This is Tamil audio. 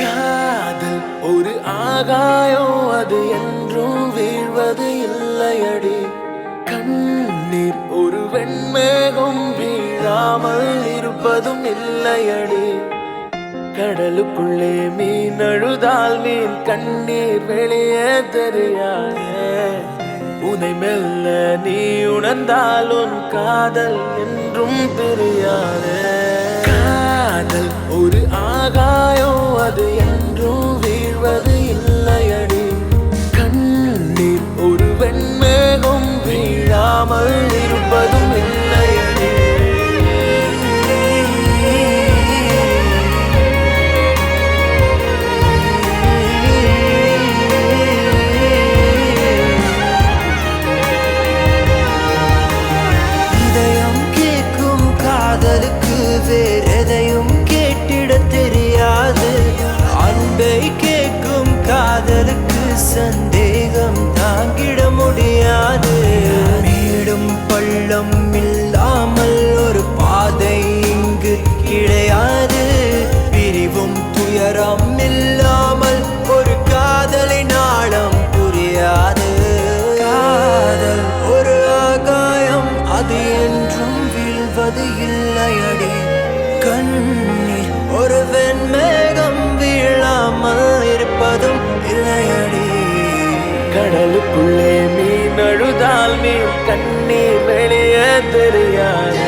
காதல் ஒரு ஆகாயம் அது என்றும் வீழ்வது இல்லையடி. கண்ணீர் ஒரு வெண்மேகம் வீழாமல் இருப்பதும் இல்லையடி. கடலுக்குள்ளே மீன் அழுதால் மீன் கண்ணீர் வெளியே தெரியாதே. உனை மெல்ல நீ உணர்ந்தால் உன் காதல் என்றும் தெரியாதே சந்தேகம் தாங்கிட முடியாது. மேடும் பள்ளம் இல்லாமல் ஒரு பாதை இங்கு கிடையாது. பிரிவும் துயரம் இல்லாமல் ஒரு காதலை நாளம் புரியாது. காதல் ஒரு ஆகாயம் அது என்றும் வீழ்வது இல்லையடி. கண்ணீர் ஒரு வெண்மேகம் வீழாமல் இருப்பதும் இல்லையடி. கடலுக்குள்ளே மீன் அழுதால் மீன் கண்ணீர் வெளியே தெரியாது.